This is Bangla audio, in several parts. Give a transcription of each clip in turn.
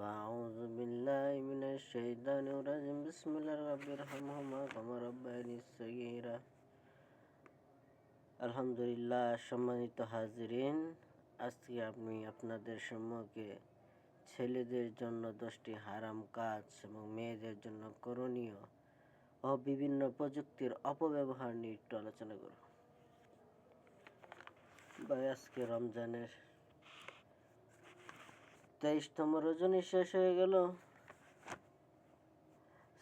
فأعوذ بالله من الشيطان الرجيم بسم الله الرحمن الرحيم كما ربياني صغيرا আলহামদুলিল্লাহ সম্মানিত হাজিরিন আজকে আমি আপনাদের সম্মুখে ছেলেদের জন্য দশটি হারাম কাজ এবং মেয়েদের জন্য করণীয় ও বিভিন্ন প্রযুক্তির অপব্যবহার নিয়ে একটু আলোচনা করব ভাই আজকে রমজানের তেইশতম রজনী শেষ হয়ে গেল।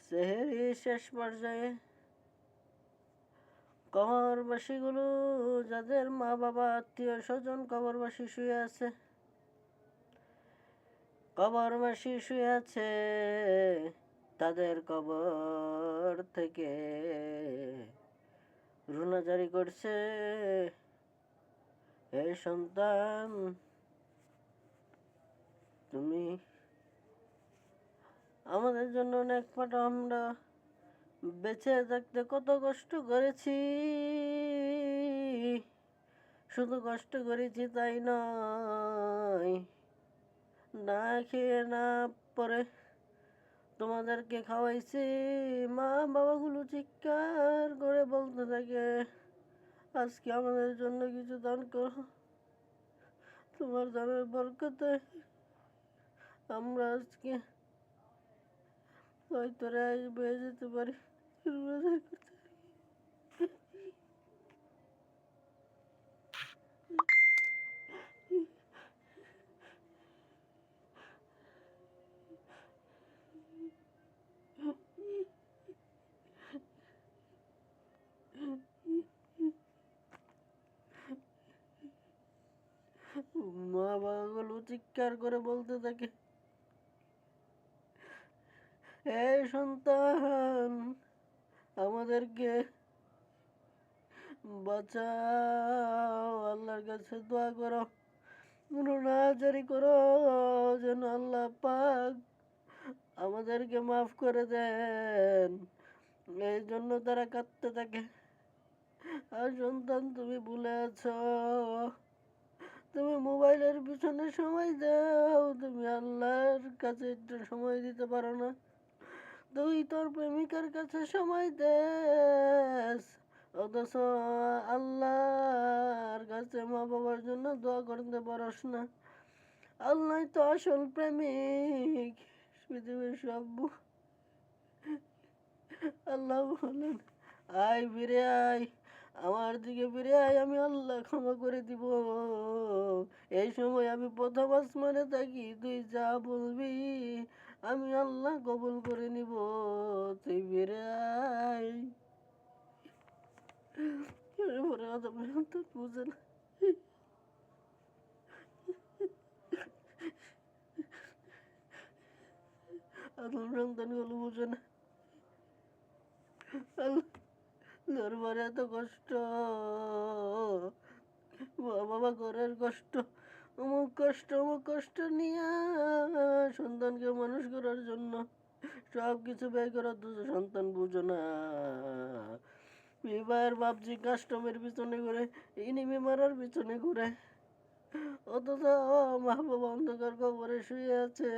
সেহেরি শেষ পর্যায়ে কবরবাসীগুলো, যাদের মা বাবা আত্মীয় স্বজন কবরবাসী শুয়ে আছে, কবরবাসী শুয়ে আছে, তাদের কবর থেকে রুনা জারি করছে। হে সন্তান তুমি আমাদের জন্য অনেক পাঠ আমরা বেঁচে থাকতে কত কষ্ট করেছি। শুধু কষ্ট করেছি তাই নয়। না খেয়ে না পরে তোমাদেরকে খাওয়াইছি। মা বাবাগুলো চিৎকার করে বলতে থাকে, আজকে আমাদের জন্য কিছু দান করো। তোমার দানের বরকতে আমরা আজকে হয়তো রায় বেয়ে যেতে রোজা পারি। মা বাবাগুলো চিৎকার করে বলতে থাকে এই সন্তান, আমাদেরকে বাঁচাও। আল্লাহর কাছে দোয়া করো জারি করো, যেন আল্লাহ পাক আমাদেরকে মাফ করে দেন। এই জন্য তারা কাঁদতে থাকে। আর সন্তান, তুমি ভুলে আছো। তুমি মোবাইলের পিছনে সময় দাও। তুমি আল্লাহর কাছে একটু সময় দিতে পারো না। তুই তোর প্রেমিকার কাছে সময় দেস। অথচ আল্লাহর কাছে মা বাবার জন্য দোয়া করতে পারস না। আল্লাহ তো আসল প্রেমিক। পৃথিবীর সব আল্লাহ বলেন, আয় ফিরে আয়, আমার দিকে ফিরে আয়, আমি আল্লাহ ক্ষমা করে দিব। এই সময় আমি প্রথম আসমানে থাকি, তুই যা বলবি, আমি আল্লাহ কবুল করে নিব তুই ফিরে আয় বুঝে না সন্তানগুলো বুঝে না বাবা ঘরের কষ্ট অমুক কষ্ট অমুক কষ্ট নিয়ে সন্তানকে মানুষ করার জন্য সব কিছু ব্যয় করার তো সন্তান বুঝো না বিবাহের বাপজি কাস্টমের পিছনে ঘুরে ইনিমি মারার পিছনে ঘুরে। অথচ মা বাবা অন্ধকার কবরে শুয়ে আছে।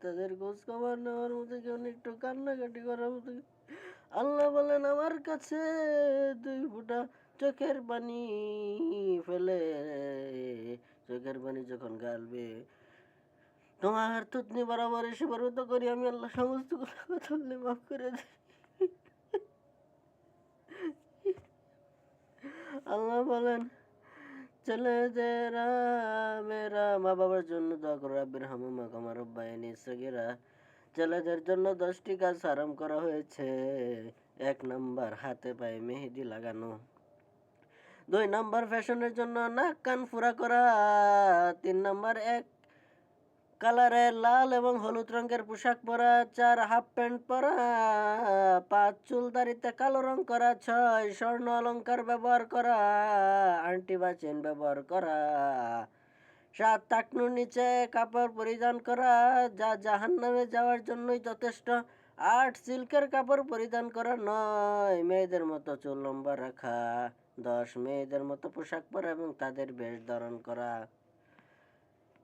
তাদের খোঁজ খবর নেওয়ার মতো কেউ একটু কান্নাকাটি করার মতো। আল্লাহ বলেন, আমার কাছে দুই ফুটা চোখের পানি ফেলে চোখের পানি যখন গালবে, তোমার তুতনি বরাবর এসে বরত করি। আমি আল্লাহ সমস্ত কথা বলে মাফ করে দিই। আল্লাহ বলেন ছেলেদেরা মেয়েরা মা বাবার জন্য দোয়া করো, রাব্বির হামুমা কামার রব্বায়ানি, সগিরা। ছেলেদের জন্য দশটি কাজ আরাম করা হয়েছে। এক নাম্বার হাতে পায়ে মেহেদি লাগানো। দুই নাম্বার ফ্যাশনের জন্য নাক কান ফুরা করা। তিন নাম্বার এক কালারের লাল এবং হলুদ রঙের পোশাক পরা, চার হাফ প্যান্ট পরা, পাঁচ চুল দাড়িতে কালো রং করা, ছয় স্বর্ণ অলংকার ব্যবহার করা, আংটি বা চেন ব্যবহার করা, সাত টাকনুর নিচে কাপড় পরিধান করা, যা জাহান নামে যাওয়ার জন্যই যথেষ্ট। আট সিল্কের কাপড় পরিধান করা, নয় মেয়েদের মতো চুল লম্বা রাখা, দশ মেয়েদের মতো পোশাক পরা এবং তাদের বেশ ধারণ করা।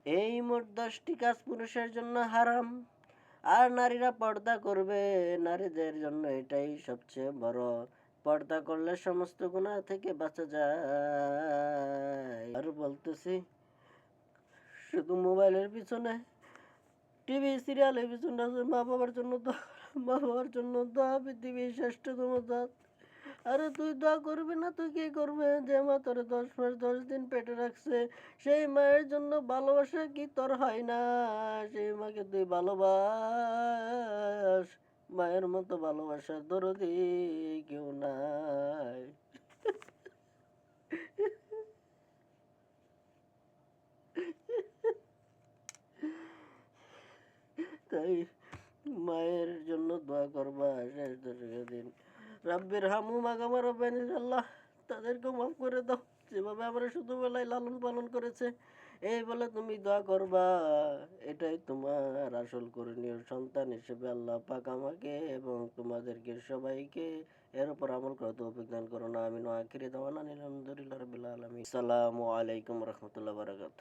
এই মোট দশটি কাজ পুরুষের জন্য হারাম। আর নারীরা পর্দা করবে। নারীদের জন্য এটাই সবচেয়ে বড়। পর্দা করলে সমস্ত গুণা থেকে বাঁচা যায়। আর বলতেছি, শুধু মোবাইলের পিছনে। টিভি, সিরিয়ালের পিছনে মা বাবার জন্য মা বাবার জন্য দোয়া, পৃথিবীর শ্রেষ্ঠতম দাঁত আরে তুই দোয়া করবি না, তুই কি করবে? যে মা তোর দশ মাস, দশ দিন পেটে রাখছে, সেই মায়ের জন্য ভালোবাসা কি তোর হয় না? সেই মাকে তুই ভালোবাস, মায়ের মতো ভালোবাসা দরদি কেউ নাই। তাই মায়ের জন্য দোয়া করবা। রাব্বির হামু মাগামা রব্বানি তাদেরকেও মাফ করে দাও। যেভাবে আমরা শুধু বেলায় লালন পালন করেছে, এই বলে তুমি দোয়া করবা। এটাই তোমার আসল করণীয় সন্তান হিসেবে আল্লাহ পাক আমাকে এবং তোমাদেরকে সবাইকে এর উপর আমল করতে অভিজ্ঞান করো না আমি আখিরি দাওয়ানা আলহামদুলিল্লাহ রবিল আলমী সালামু আলাইকুম রহমতুল্লাহ বারাকাত